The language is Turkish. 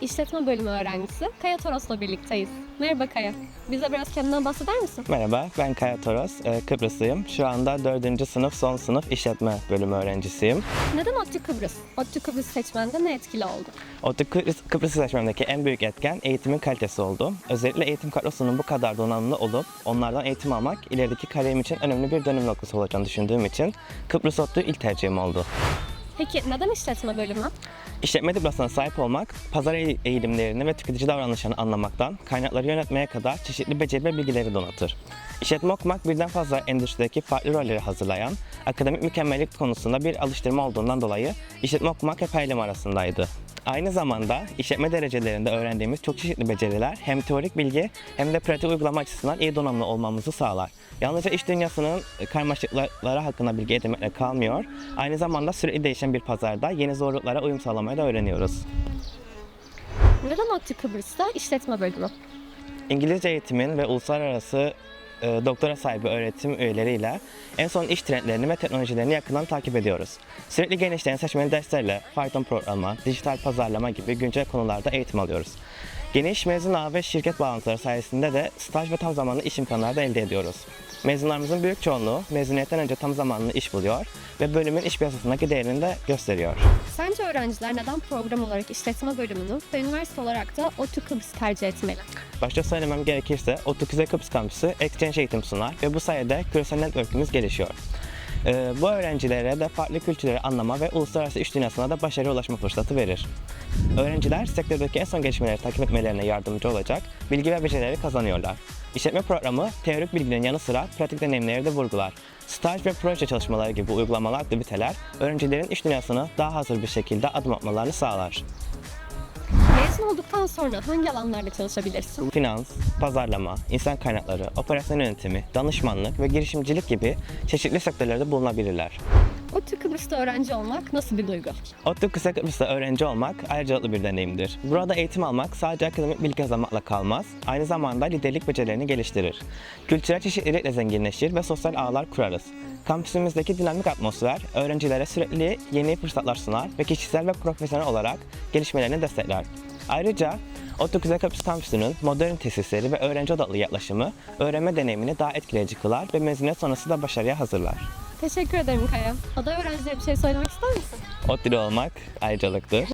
İşletme Bölümü öğrencisi Kaya Toros'la birlikteyiz. Merhaba Kaya. Bize biraz kendinden bahseder misin? Merhaba, ben Kaya Toros, e, Kıbrıslıyım. Şu anda 4. sınıf son sınıf işletme bölümü öğrencisiyim. Neden ODTÜ Kıbrıs? ODTÜ Kıbrıs seçmende ne etkili oldu? ODTÜ Kıbrıs, Kıbrıs seçmemdeki en büyük etken eğitimin kalitesi oldu. Özellikle eğitim kadrosunun bu kadar donanımlı olup onlardan eğitim almak ilerideki kariyerim için önemli bir dönüm noktası olacağını düşündüğüm için Kıbrıs ODTÜ ilk tercihim oldu. Peki neden işletme bölümü? İşletme diplomasına sahip olmak, pazar eğ- eğilimlerini ve tüketici davranışlarını anlamaktan kaynakları yönetmeye kadar çeşitli beceri ve bilgileri donatır. İşletme okumak birden fazla endüstrideki farklı rolleri hazırlayan, akademik mükemmellik konusunda bir alıştırma olduğundan dolayı işletme okumak hep hayalim arasındaydı. Aynı zamanda işletme derecelerinde öğrendiğimiz çok çeşitli beceriler hem teorik bilgi hem de pratik uygulama açısından iyi donanımlı olmamızı sağlar. Yalnızca iş dünyasının karmaşıkları hakkında bilgi edinmekle kalmıyor, aynı zamanda sürekli değişen bir pazarda yeni zorluklara uyum sağlamayı da öğreniyoruz. Neden ODTÜ Kıbrıs'ta işletme bölümü? İngilizce eğitimin ve uluslararası e, doktora sahibi öğretim üyeleriyle en son iş trendlerini ve teknolojilerini yakından takip ediyoruz. Sürekli genişleyen seçmeli derslerle Python programlama, dijital pazarlama gibi güncel konularda eğitim alıyoruz. Geniş mezun ağı ve şirket bağlantıları sayesinde de staj ve tam zamanlı iş imkanları da elde ediyoruz. Mezunlarımızın büyük çoğunluğu mezuniyetten önce tam zamanlı iş buluyor ve bölümün iş piyasasındaki değerini de gösteriyor. Sence öğrenciler neden program olarak işletme bölümünü ve üniversite olarak da ODTÜ Kıbrıs tercih etmeli? Başta söylemem gerekirse ODTÜ Kuzey Kıbrıs Kampüsü exchange eğitim sunar ve bu sayede küresel network'ümüz gelişiyor. Ee, bu öğrencilere de farklı kültürleri anlama ve uluslararası iş dünyasına da başarıya ulaşma fırsatı verir. Öğrenciler sektördeki en son gelişmeleri takip etmelerine yardımcı olacak bilgi ve becerileri kazanıyorlar. İşletme programı teorik bilginin yanı sıra pratik deneyimleri de vurgular. Staj ve proje çalışmaları gibi uygulamalı aktiviteler öğrencilerin iş dünyasına daha hazır bir şekilde adım atmalarını sağlar. Mezun olduktan sonra hangi alanlarda çalışabilirsin? Finans, pazarlama, insan kaynakları, operasyon yönetimi, danışmanlık ve girişimcilik gibi çeşitli sektörlerde bulunabilirler. ODTÜ Kıbrıs'ta öğrenci olmak nasıl bir duygu? ODTÜ Kısa öğrenci olmak ayrıcalıklı bir deneyimdir. Burada eğitim almak sadece akademik bilgi kazanmakla kalmaz, aynı zamanda liderlik becerilerini geliştirir. Kültürel çeşitlilikle zenginleşir ve sosyal ağlar kurarız. Kampüsümüzdeki dinamik atmosfer öğrencilere sürekli yeni fırsatlar sunar ve kişisel ve profesyonel olarak gelişmelerini destekler. Ayrıca ODTÜ Kıbrıs Kampüsü'nün modern tesisleri ve öğrenci odaklı yaklaşımı öğrenme deneyimini daha etkileyici kılar ve mezuniyet sonrası da başarıya hazırlar. Teşekkür ederim Kaya. Aday öğrencilere bir şey söylemek ister misin? ODTÜ'de olmak ayrıcalıktır.